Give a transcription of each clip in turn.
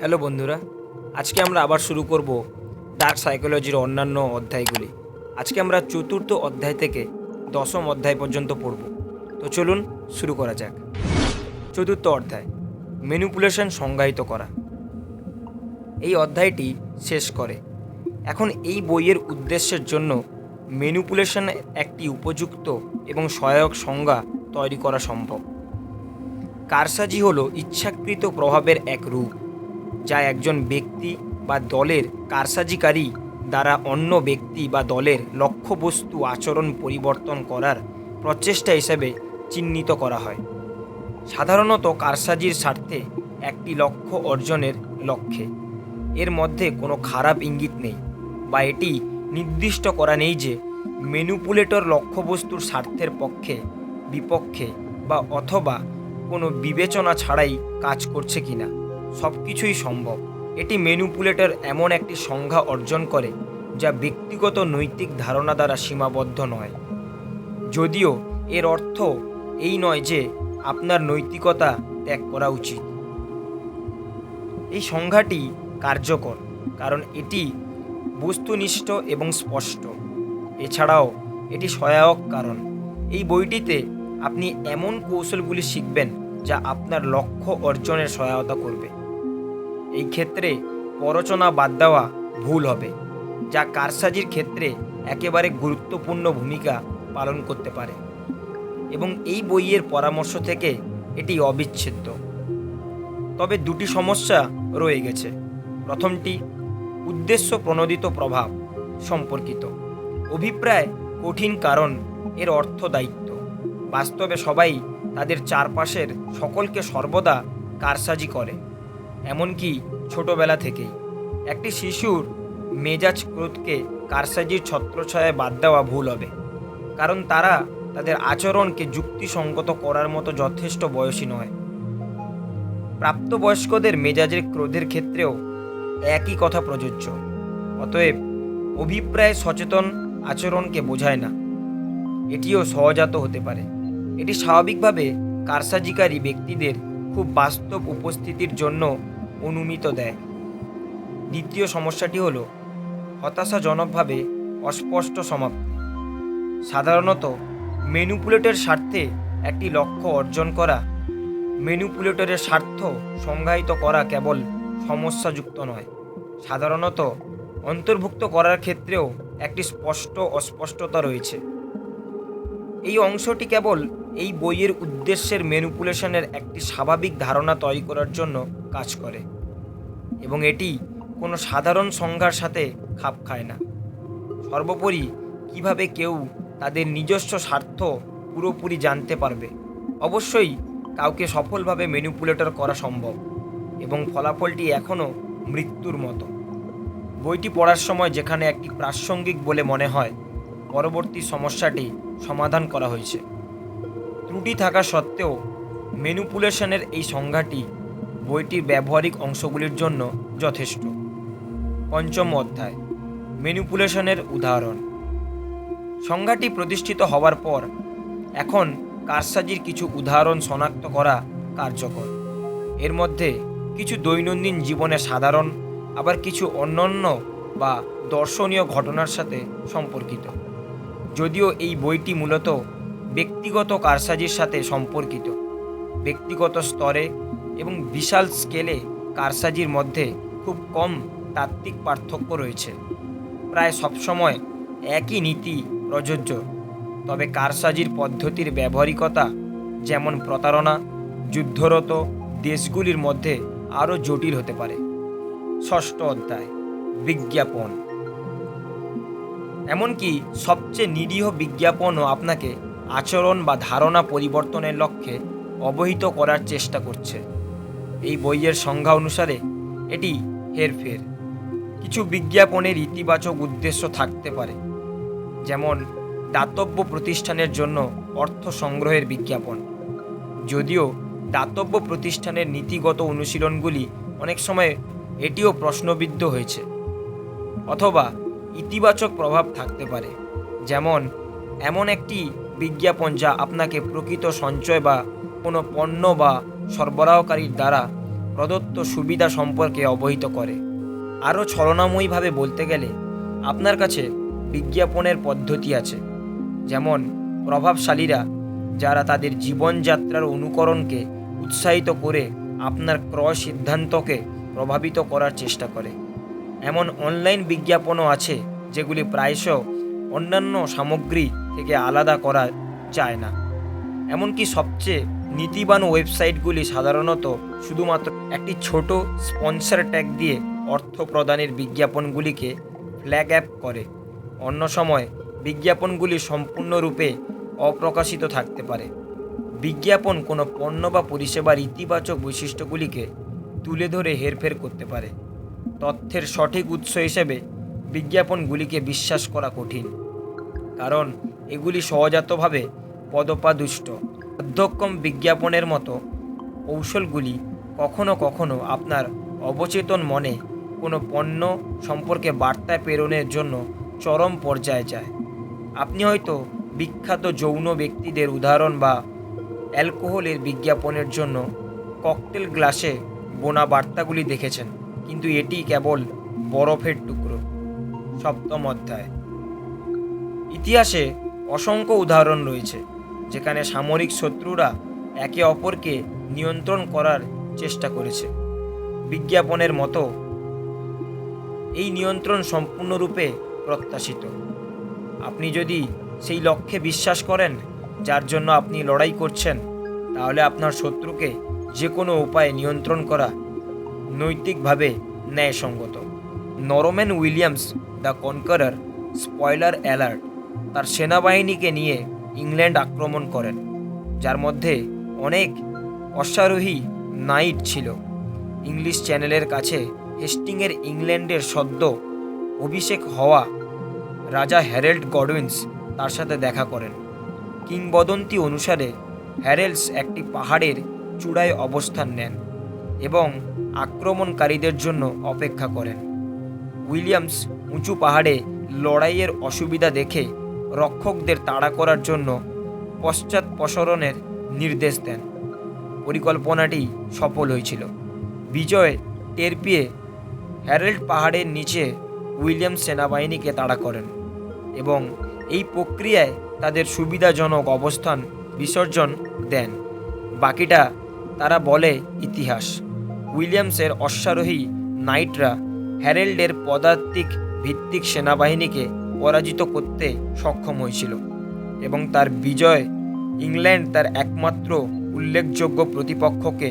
Hello বন্ধুরা, আজকে আমরা আবার শুরু করব ডার্ক সাইকোলজির অন্যান্য অধ্যায়গুলি। আজকে আমরা চতুর্থ অধ্যায় থেকে দশম অধ্যায় পর্যন্ত পড়ব। তো চলুন শুরু করা যাক। চতুর্থ অধ্যায় মেনুপুলেশন সংজ্ঞায়িত করা। এই অধ্যায়টি শেষ করে। এখন এই বইয়ের উদ্দেশ্যের জন্য ম্যানিপুলেশন একটি উপযুক্ত এবং সহায়ক সংজ্ঞা তৈরি করা সম্ভব। কারসাজি হলো ইচ্ছাকৃত প্রভাবের এক রূপ। যা একজন ব্যক্তি বা দলের কারসাজিকারী দ্বারা অন্য ব্যক্তি বা দলের লক্ষ্যবস্তু আচরণ পরিবর্তন করার প্রচেষ্টা হিসেবে চিহ্নিত করা হয়। সাধারণত কারসাজির স্বার্থে একটি লক্ষ্য অর্জনের লক্ষ্যে। এর মধ্যে কোনো খারাপ ইঙ্গিত নেই বা এটি নির্দিষ্ট করা নেই যে ম্যানুপুলেটর লক্ষ্যবস্তুর স্বার্থের পক্ষে, বিপক্ষে বা অথবা কোনো বিবেচনা ছাড়াই কাজ করছে কিনা। সব কিছুই সম্ভব। এটি ম্যানুপুলেটর এমন একটি সংজ্ঞা অর্জন করে, যা ব্যক্তিগত নৈতিক ধারণা দ্বারা সীমাবদ্ধ নয়। যদিও এর অর্থ এই নয় যে আপনার নৈতিকতা ত্যাগ করা উচিত। এই সংজ্ঞাটি কার্যকর, কারণ এটি বস্তুনিষ্ঠ এবং স্পষ্ট। এছাড়াও এটি সহায়ক কারণ। এই বইটিতে আপনি এমন কৌশলগুলি শিখবেন যা আপনার লক্ষ্য অর্জনের সহায়তা করবে। এই ক্ষেত্রে পরচনা বাদ দেওয়া ভুল হবে, যা কারসাজির ক্ষেত্রে একেবারে গুরুত্বপূর্ণ ভূমিকা পালন করতে পারে। এবং এই বইয়ের পরামর্শ থেকে এটি অবিচ্ছেদ্য। তবে দুটি সমস্যা রয়ে গেছে। প্রথমটি, উদ্দেশ্য প্রণোদিত প্রভাব সম্পর্কিত। অভিপ্রায় কঠিন কারণ এর অর্থ দায়িত্ব। বাস্তবে সবাই তাদের চারপাশের সকলকে সর্বদা কারসাজি করে। এমনকি ছোটবেলা থেকেই। একটি শিশুর মেজাজ ক্রোধকে কারসাজির ছত্রছায়ায় বাদ দেওয়া ভুল হবে, কারণ তারা তাদের আচরণকে যুক্তিসঙ্গত করার মতো যথেষ্ট বয়সী নয়। প্রাপ্তবয়স্কদের মেজাজের ক্রোধের ক্ষেত্রেও একই কথা প্রযোজ্য, অতএব অভিপ্রায় সচেতন আচরণকে বোঝায় না। এটিও সহজাত হতে পারে। এটি স্বাভাবিকভাবে কারসাজিকারী ব্যক্তিদের খুব বাস্তব উপস্থিতির জন্য অনুমিত দেয়। দ্বিতীয় সমস্যাটি হল, হতাশাজনকভাবে অস্পষ্ট সমাপ্তি। সাধারণত মেনুপুলেটের স্বার্থে একটি লক্ষ্য অর্জন করা মেনুপুলেটরের স্বার্থ সংজ্ঞায়িত করা কেবল সমস্যাযুক্ত নয়। সাধারণত, অন্তর্ভুক্ত করার ক্ষেত্রেও একটি স্পষ্ট অস্পষ্টতা রয়েছে। এই অংশটি কেবল এই বইয়ের উদ্দেশ্যের ম্যানুপুলেশনের একটি স্বাভাবিক ধারণা তৈরি করার জন্য কাজ করে এবং এটি কোনো সাধারণ সংজ্ঞার সাথে খাপ খায় না। সর্বোপরি, কীভাবে কেউ তাদের নিজস্ব স্বার্থ পুরোপুরি জানতে পারবে? অবশ্যই, কাউকে সফলভাবে ম্যানুপুলেটর করা সম্ভব এবং ফলাফলটি এখনও মৃত্যুর মতো। বইটি পড়ার সময় যেখানে একটি প্রাসঙ্গিক বলে মনে হয়, পরবর্তী সমস্যাটি সমাধান করা হয়েছে। ত্রুটি থাকা সত্ত্বেও ম্যানুপুলেশনের এই সংজ্ঞাটি বইটির ব্যবহারিক অংশগুলির জন্য যথেষ্ট। পঞ্চম অধ্যায়, ম্যানুপুলেশনের উদাহরণ। সংজ্ঞাটি প্রতিষ্ঠিত হওয়ার পর এখন কারসাজির কিছু উদাহরণ শনাক্ত করা কার্যকর। এর মধ্যে কিছু দৈনন্দিন জীবনে সাধারণ, আবার কিছু অন্যান্য বা দর্শনীয় ঘটনার সাথে সম্পর্কিত। যদিও এই বইটি মূলত ব্যক্তিগত কারসাজির সাথে সম্পর্কিত, ব্যক্তিগত স্তরে এবং বিশাল স্কেলে কারসাজির মধ্যে খুব কম তাত্ত্বিক পার্থক্য রয়েছে। প্রায় সবসময় একই নীতি প্রযোজ্য, তবে কারসাজির পদ্ধতির ব্যবহারিকতা যেমন প্রতারণা, যুদ্ধরত দেশগুলির মধ্যে আরও জটিল হতে পারে। ষষ্ঠ অধ্যায়, বিজ্ঞাপন। এমনকি সবচেয়ে নিরীহ বিজ্ঞাপনও আপনাকে আচরণ বা ধারণা পরিবর্তনের লক্ষ্যে অবহিত করার চেষ্টা করছে। এই বইয়ের সংজ্ঞা অনুসারে এটি হেরফের। কিছু বিজ্ঞাপনের ইতিবাচক উদ্দেশ্য থাকতে পারে, যেমন দাতব্য প্রতিষ্ঠানের জন্য অর্থ সংগ্রহের বিজ্ঞাপন। যদিও দাতব্য প্রতিষ্ঠানের নীতিগত অনুশীলনগুলি অনেক সময় এটিও প্রশ্নবিদ্ধ হয়েছে, অথবা ইতিবাচক প্রভাব থাকতে পারে, যেমন এমন একটি বিজ্ঞাপন যা আপনাকে প্রকৃত সঞ্চয় বা কোনো পণ্য বা সরবরাহকারীর দ্বারা প্রদত্ত সুবিধা সম্পর্কে অবহিত করে। আরও ছলনাময়ীভাবে বলতে গেলে, আপনার কাছে বিজ্ঞাপনের পদ্ধতি আছে। যেমন, প্রভাবশালীরা যারা তাদের জীবনযাত্রার অনুকরণকে উৎসাহিত করে আপনার ক্রয় সিদ্ধান্তকে প্রভাবিত করার চেষ্টা করে। এমন অনলাইন বিজ্ঞাপনও আছে যেগুলি প্রায়শ অন্যান্য সামগ্রী থেকে আলাদা করা যায় না। এমনকি সবচেয়ে নীতিবান ওয়েবসাইটগুলি সাধারণত শুধুমাত্র একটি ছোট স্পন্সর ট্যাগ দিয়ে অর্থ প্রদানের বিজ্ঞাপনগুলিকে ফ্ল্যাগ অ্যাপ করে। অন্য সময়, বিজ্ঞাপনগুলি সম্পূর্ণরূপে অপ্রকাশিত থাকতে পারে। বিজ্ঞাপন কোনো পণ্য বা পরিষেবার ইতিবাচক বৈশিষ্ট্যগুলিকে তুলে ধরে হেরফের করতে পারে। তথ্যের সঠিক উৎস হিসেবে বিজ্ঞাপনগুলিকে বিশ্বাস করা কঠিন। কারণ এগুলি সহজাতভাবে পদপাদুষ্ট। অধ্যক্ষম বিজ্ঞাপনের মতো কৌশলগুলি কখনো কখনো আপনার অবচেতন মনে কোনো পণ্য সম্পর্কে বার্তা প্রেরণের জন্য চরম পর্যায়ে যায়। আপনি হয়তো বিখ্যাত যৌন ব্যক্তিদের উদাহরণ বা অ্যালকোহলের বিজ্ঞাপনের জন্য ককটেল গ্লাসে বোনা বার্তাগুলি দেখেছেন, কিন্তু এটি কেবল বরফের টুকরো। সপ্তম অধ্যায়। ইতিহাসে অসংখ্য উদাহরণ রয়েছে, যেখানে সামরিক শত্রুরা একে অপরকে নিয়ন্ত্রণ করার চেষ্টা করেছে। বিজ্ঞাপনের মতো এই নিয়ন্ত্রণ সম্পূর্ণরূপে প্রত্যাশিত। আপনি যদি সেই লক্ষ্যে বিশ্বাস করেন, যার জন্য আপনি লড়াই করছেন, তাহলে আপনার শত্রুকে যে কোনো উপায়ে নিয়ন্ত্রণ করা নৈতিকভাবে ন্যায়সঙ্গত। Norman Williams the conqueror, spoiler alert. তার সেনাবাহিনীকে নিয়ে ইংল্যান্ড আক্রমণ করেন, যার মধ্যে অনেক অশ্বারোহী নাইট ছিল। ইংলিশ চ্যানেলের কাছে হেস্টিংয়ের ইংল্যান্ডের সদ্য অভিষেক হওয়া রাজা হ্যারেল্ড গডউইন্স তার সাথে দেখা করেন। কিংবদন্তি অনুসারে হ্যারেলস একটি পাহাড়ের চূড়ায় অবস্থান নেন এবং আক্রমণকারীদের জন্য অপেক্ষা করেন। উইলিয়ামস উঁচু পাহাড়ে লড়াইয়ের অসুবিধা দেখে রক্ষকদের তাড়া করার জন্য পশ্চাৎপসরণের নির্দেশ দেন। পরিকল্পনাটি সফল হয়েছিল। বিজয় টের পেয়ে হ্যারেল্ড পাহাড়ের নিচে উইলিয়াম সেনাবাহিনীকে তাড়া করেন এবং এই প্রক্রিয়ায় তাদের সুবিধাজনক অবস্থান বিসর্জন দেন। বাকিটা তারা বলে ইতিহাস। উইলিয়ামসের অশ্বারোহী নাইটরা হ্যারেল্ডের পদাতিক ভিত্তিক সেনাবাহিনীকে পরাজিত করতে সক্ষম হয়েছিল এবং তার বিজয় ইংল্যান্ড তার একমাত্র উল্লেখযোগ্য প্রতিপক্ষকে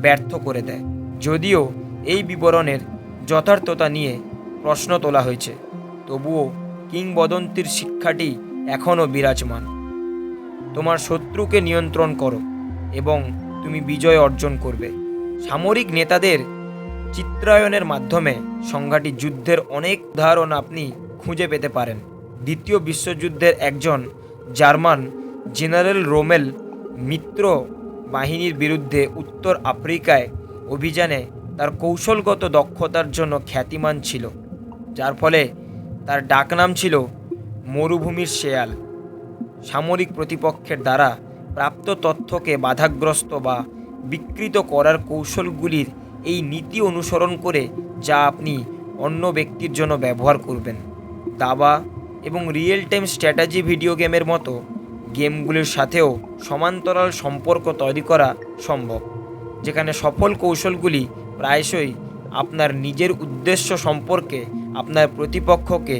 ব্যর্থ করে দেয়। যদিও এই বিবরণের যথার্থতা নিয়ে প্রশ্ন তোলা হয়েছে, তবুও কিংবদন্তির শিক্ষাটি এখনও বিরাজমান। তোমার শত্রুকে নিয়ন্ত্রণ করো এবং তুমি বিজয় অর্জন করবে। সামরিক নেতাদের চিত্রায়নের মাধ্যমে সংঘাটি যুদ্ধের অনেক উদাহরণ আপনি খুঁজে পেতে পারেন। দ্বিতীয় বিশ্বযুদ্ধের একজন জার্মান জেনারেল রোমেল মিত্র বাহিনীর বিরুদ্ধে উত্তর আফ্রিকায় অভিযানে তার কৌশলগত দক্ষতার জন্য খ্যাতিমান ছিল, যার ফলে তার ডাকনাম ছিল মরুভূমির শেয়াল। সামরিক প্রতিপক্ষের দ্বারা প্রাপ্ত তথ্যকে বাধাগ্রস্ত বা বিকৃত করার কৌশলগুলির এই নীতি অনুসরণ করে যা আপনি অন্য ব্যক্তির জন্য ব্যবহার করবেন। দাবা এবং রিয়েল টাইম স্ট্র্যাটাজি ভিডিও গেমের মতো গেমগুলির সাথেও সমান্তরাল সম্পর্ক তৈরি করা সম্ভব, যেখানে সফল কৌশলগুলি প্রায়শই আপনার নিজের উদ্দেশ্য সম্পর্কে আপনার প্রতিপক্ষকে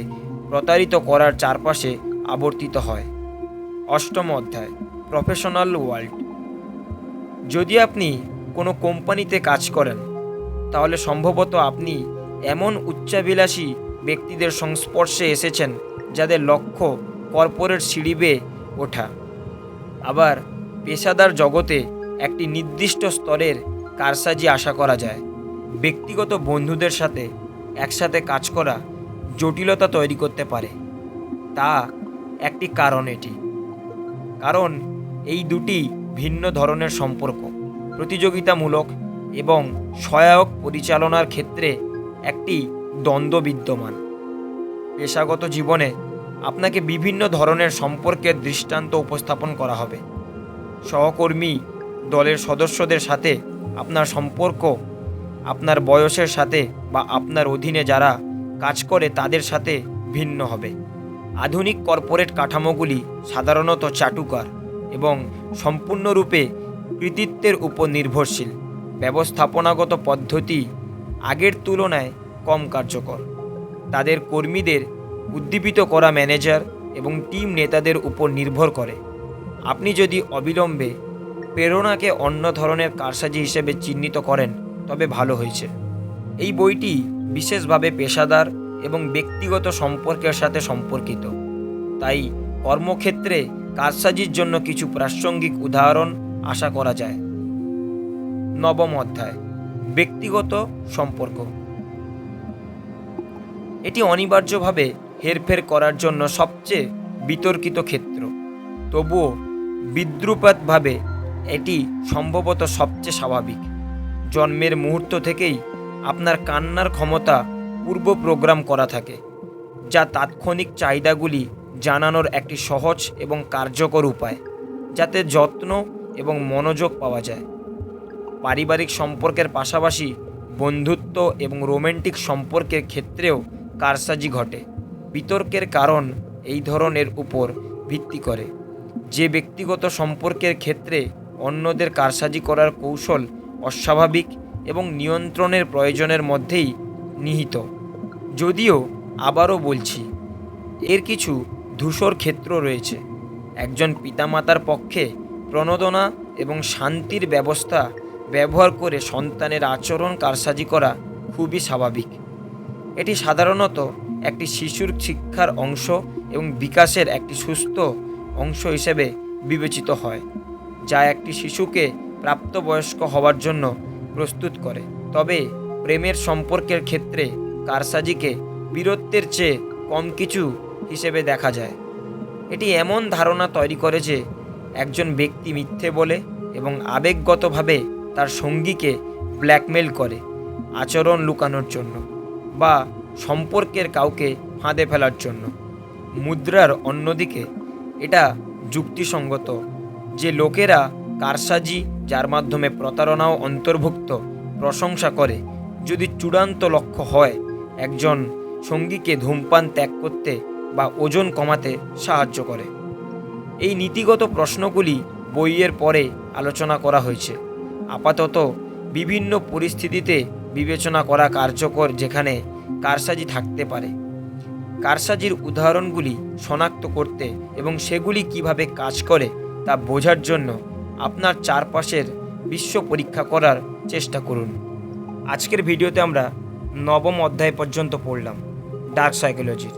প্রতারিত করার চারপাশে আবর্তিত হয়। অষ্টম অধ্যায় প্রফেশনাল ওয়ার্ল্ড যদি আপনি কোনো কোম্পানিতে কাজ করেন, তাহলে সম্ভবত আপনি এমন উচ্চাভিলাষী ব্যক্তিদের সংস্পর্শে এসেছেন, যাদের লক্ষ্য কর্পোরেট সিঁড়ি বেয়ে ওঠা। আবার পেশাদার জগতে একটি নির্দিষ্ট স্তরের কারসাজি আশা করা যায়। ব্যক্তিগত বন্ধুদের সাথে একসাথে কাজ করা জটিলতা তৈরি করতে পারে। তা একটি কারণ এটি। কারণ এই দুটি ভিন্ন ধরনের সম্পর্ক, প্রতিযোগিতামূলক এবং সহায়ক পরিচালনার ক্ষেত্রে একটি দ্বন্দ্ব বিদ্যমান। পেশাগত জীবনে আপনাকে বিভিন্ন ধরনের সম্পর্কের দৃষ্টান্ত উপস্থাপন করা হবে। সহকর্মী, দলের সদস্যদের সাথে আপনার সম্পর্ক, আপনার বয়সের সাথে বা আপনার অধীনে যারা কাজ করে তাদের সাথে ভিন্ন হবে। আধুনিক কর্পোরেট কাঠামোগুলি সাধারণত চাটুকার এবং সম্পূর্ণরূপে কৃতিত্বের উপর নির্ভরশীল। ব্যবস্থাপনাগত পদ্ধতি আগের তুলনায় কম কার্যকর। তাদের কর্মীদের উদ্দীপিত করা ম্যানেজার এবং টিম নেতাদের উপর নির্ভর করে। আপনি যদি অবিলম্বে প্রেরণাকে অন্য ধরনের কারসাজি হিসেবে চিহ্নিত করেন, তবে ভালো হয়েছে। এই বইটি বিশেষভাবে পেশাদার এবং ব্যক্তিগত সম্পর্কের সাথে সম্পর্কিত। তাই কর্মক্ষেত্রে কারসাজির জন্য কিছু প্রাসঙ্গিক উদাহরণ আশা করা যায়। নবম অধ্যায়, ব্যক্তিগত সম্পর্ক। এটি অনিবার্যভাবে হেরফের করার জন্য সবচেয়ে বিতর্কিত ক্ষেত্র। তবুও বিদ্রুপাতভাবে এটি সম্ভবত সবচেয়ে স্বাভাবিক। জন্মের মুহূর্ত থেকেই আপনার কান্নার ক্ষমতা পূর্ব প্রোগ্রাম করা থাকে, যা তাৎক্ষণিক চাহিদাগুলি জানানোর একটি সহজ এবং কার্যকর উপায়, যাতে যত্ন এবং মনোযোগ পাওয়া যায়। পারিবারিক সম্পর্কের পাশাপাশি বন্ধুত্ব এবং রোমান্টিক সম্পর্কের ক্ষেত্রেও কারসাজি ঘটে। বিতর্কের কারণ এই ধরনের উপর ভিত্তি করে। যে ব্যক্তিগত সম্পর্কের ক্ষেত্রে অন্যদের কারসাজি করার কৌশল অস্বাভাবিক এবং নিয়ন্ত্রণের প্রয়োজনের মধ্যেই নিহিত। যদিও আবারও বলছি, এর কিছু ধূসর ক্ষেত্র রয়েছে। একজন পিতামাতার পক্ষে প্রণোদনা এবং শান্তির ব্যবস্থা ব্যবহার করে সন্তানের আচরণ কারসাজি করা খুবই স্বাভাবিক। এটি সাধারণত একটি শিশুর শিক্ষার অংশ এবং বিকাশের একটি সুস্থ অংশ হিসেবে বিবেচিত হয়, যা একটি শিশুকে প্রাপ্তবয়স্ক হওয়ার জন্য প্রস্তুত করে। তবে প্রেমের সম্পর্কের ক্ষেত্রে কারসাজিকে বীরত্বের চেয়ে কম কিছু হিসেবে দেখা যায়। এটি এমন ধারণা তৈরি করে যে একজন ব্যক্তি মিথ্যে বলে এবং আবেগগতভাবে তার সঙ্গীকে ব্ল্যাকমেল করে আচরণ লুকানোর জন্য। বা সম্পর্কের কাউকে ফাঁদে ফেলার জন্য। মুদ্রার অন্যদিকে এটা যুক্তিসঙ্গত, যে লোকেরা কারসাজি, যার মাধ্যমে প্রতারণাও অন্তর্ভুক্ত, প্রশংসা করে। যদি চূড়ান্ত লক্ষ্য হয়, একজন সঙ্গীকে ধূমপান ত্যাগ করতে বা ওজন কমাতে সাহায্য করে। এই নীতিগত প্রশ্নগুলি বইয়ের পরে আলোচনা করা হয়েছে। আপাতত বিভিন্ন পরিস্থিতিতে বিবেচনা করা কার্যকর যেখানে কারসাজি থাকতে পারে। কারসাজির উদাহরণগুলি শনাক্ত করতে এবং সেগুলি কীভাবে কাজ করে তা বোঝার জন্য আপনার চারপাশের বিশ্ব পরীক্ষা করার চেষ্টা করুন। আজকের ভিডিওতে আমরা নবম অধ্যায় পর্যন্ত পড়লাম ডার্ক সাইকোলজির।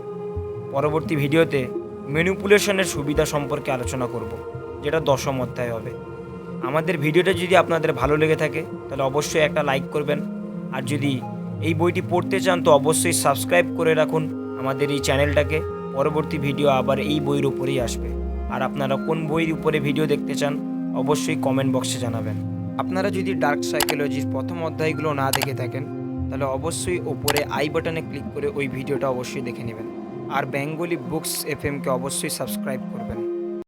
পরবর্তী ভিডিওতে ম্যানিপুলেশনের সুবিধা সম্পর্কে আলোচনা করব, যেটা দশম অধ্যায় হবে। আমাদের ভিডিওটা যদি আপনাদের ভালো লেগে থাকে, তাহলে অবশ্যই একটা লাইক করবেন আর যদি এই বইটি পড়তে চান, তো অবশ্যই সাবস্ক্রাইব করে রাখুন আমাদের এই চ্যানেলটাকে। পরবর্তী ভিডিও আবার এই বইয়ের উপরেই আসবে। আর আপনারা কোন বইয়ের উপরে ভিডিও দেখতে চান, অবশ্যই কমেন্ট বক্সে জানাবেন। আপনারা যদি ডার্ক সাইকোলজির প্রথম অধ্যায়গুলো না দেখে থাকেন, তাহলে অবশ্যই ওপরে আই বাটনে ক্লিক করে ওই ভিডিওটা অবশ্যই দেখে নেবেন। আর বেঙ্গলি বুকস এফএমকে অবশ্যই সাবস্ক্রাইব করবেন।